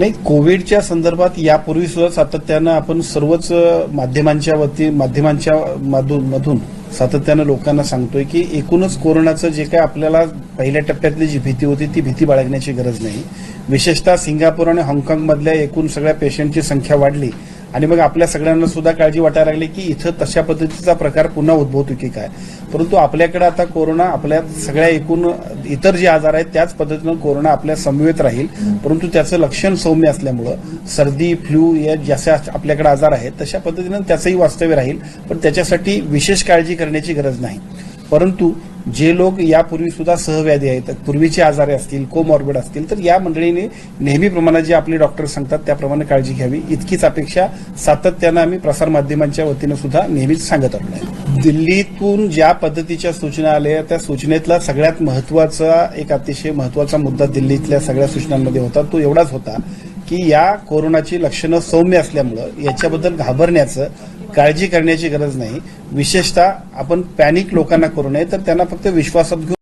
नाही कोविडच्या संदर्भात यापूर्वी सुद्धा सातत्यानं आपण सर्वच माध्यमांच्या वती माध्यमांच्या मधून मधून सातत्यानं लोकांना सांगतोय की एकूणच कोरोनाचं जे काय आपल्याला पहिल्या टप्प्यातली जी भीती होती ती भीती बाळगण्याची गरज नाही. विशेषतः सिंगापूर आणि हाँगकाँगमधल्या एकूण सगळ्या पेशंटची संख्या वाढली. आणि मग आपल्या सगळ्यांना सुद्धा काळजी वाटायला लागली की इथं तशा पद्धतीचा प्रकार पुन्हा उद्भवतो की काय? परंतु आपल्याकडे आता कोरोना आपल्या सगळ्या एकूण इतर जे आजार आहेत त्याच पद्धतीनं कोरोना आपल्या समवेत राहील. परंतु त्याचं लक्षण सौम्य असल्यामुळं सर्दी फ्लू या जशा आपल्याकडे आजार आहेत तशा पद्धतीनं त्याचंही वास्तव्य राहील. पण त्याच्यासाठी विशेष काळजी करण्याची गरज नाही. परंतु जे लोक यापूर्वी सुद्धा सहव्याधी आहेत पूर्वीचे आजारे असतील कोमॉर्बिड असतील तर या मंडळीने नेहमीप्रमाणे जे आपले डॉक्टर सांगतात त्याप्रमाणे काळजी घ्यावी. इतकीच अपेक्षा सातत्यानं आम्ही प्रसारमाध्यमांच्या वतीनं सुद्धा नेहमीच सांगत आलो आहे. दिल्लीतून ज्या पद्धतीच्या सूचना आल्या त्या सूचनेतला सगळ्यात महत्त्वाचा एक अतिशय महत्त्वाचा मुद्दा दिल्लीतल्या सगळ्या सूचनांमध्ये होता. तो एवढाच होता की या कोरोनाची लक्षणं सौम्य असल्यामुळं याच्याबद्दल घाबरण्याचं काळजी करण्याची गरज नाही. विशेषतः आपण पॅनिक लोकांना करू नये तर त्यांना फक्त विश्वासात घेऊन